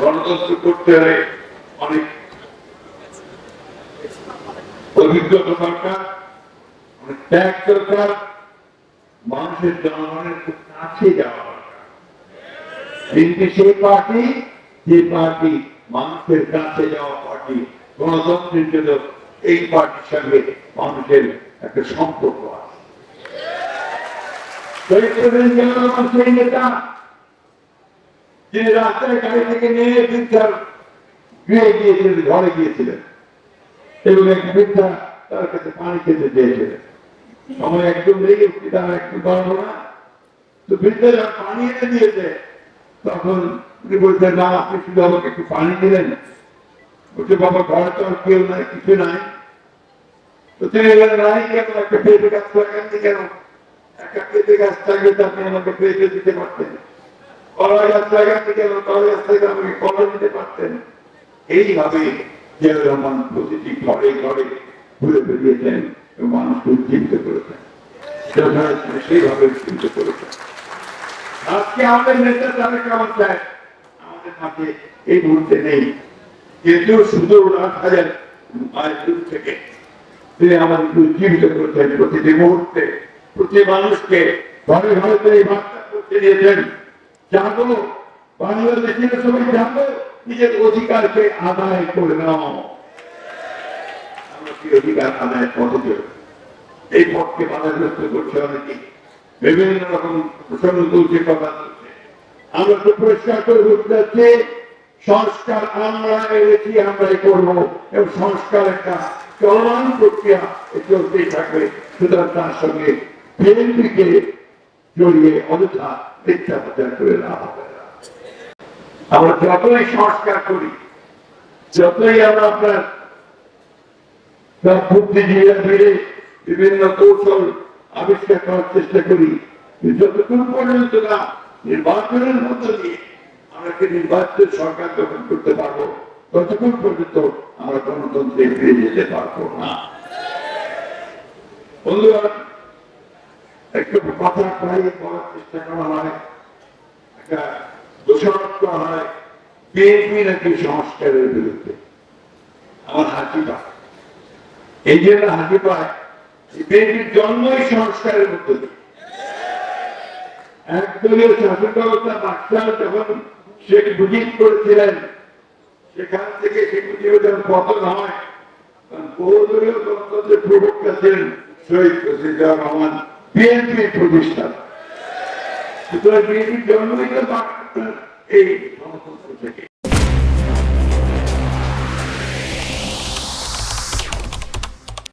গণতন্ত্র করতে হলে অনেক অভিজ্ঞতা দরকার অনেক ত্যাগ দরকার মানুষের জনগণের কাছে যাওয়া কিন্তু সেই পার্টি যে পার্টি মানুষের কাছে যাওয়া পার্টি গণতন্ত্রের জন্য এই পার্টির সঙ্গে মানুষের একটা সম্পর্ক আছে নেতা যিনি রাস্তায় গাড়ি থেকে নিয়ে বৃদ্ধার গৃহে গিয়েছিলেন, ঘরে গিয়েছিলেন, এবং এক বৃদ্ধা তার কাছে পানি খেতে চেয়েছিলেন। সময় একদম লেগে তারা একটু পারব না। তো বৃদ্ধা যখন পানি এনে দিয়েছে, তখন উনি বলছেন, না, আপনি শুধু আমাকে একটু পানি দিলেন। বলছে, বাবা, ঘরে তো কেউ নাই, কিছু নাই। তো তিনি বললেন, নাই কেন একটা পেঁপে গাছ লাগাননি কেন? একটা পেঁপে গাছ থাকলে তো আপনি আমাকে পেঁপে দিতে পারতেন। করেছেন। এই নেই। থেকে তিনি প্রতিটি মুহূর্তে। প্রতি মানুষকে ঘরে ঘরে তো এই বার্তা করতে দিয়েছেন। বাংলাদেশের সবাই নিজের অধিকারকে আদায় করে নাও। অধিকার আদায় এই পথকে বাধাগ্রস্ত করছে অনেকে। বিভিন্ন রকম প্রসঙ্গ তুলছে, কথা আমরা তো পরিষ্কার করে সংস্কার আমরা এনেছি, আমরাই করব। এবং সংস্কার একটা চলমান প্রক্রিয়া চলতেই থাকবে। সুতরাং তার সঙ্গে জড়িয়ে অযথা মিথ্যা প্রচার করে লাভ হবে। আমরা যতই সংস্কার করি, যতই আমরা আপনার বুদ্ধিজীবীরা মিলে বিভিন্ন কৌশল আবিষ্কার করার চেষ্টা করি যতক্ষণ পর্যন্ত না, নির্বাচনের মধ্য দিয়ে আমরা কি নির্বাচিত সরকার গঠন করতে পারব ততক্ষণ পর্যন্ত আমরা গণতন্ত্রে ফিরে যেতে পারব না বন্ধুরা একটু কথা প্রায় বলার চেষ্টা করা হয়। একটা দোষারোপ হয়, বিএনপি নাকি সংস্কারের বিরুদ্ধে। আমার হাসি পায় এই জন্য হাসি পায় বিএনপির জন্মই সংস্কারের মধ্যে একদলীয় শাসন ব্যবস্থা বাক্সাল যখন শেখ মুজিব করেছিলেন, সেখান থেকে শেখ মুজিবের যখন পতন হয় বহুদলীয় গণতন্ত্রের প্রবক্তা ছিলেন শহীদ রহমান। বিএনপির প্রতিষ্ঠা। সুতরাং বিএনপির জন্মই এই গণতন্ত্র থেকে।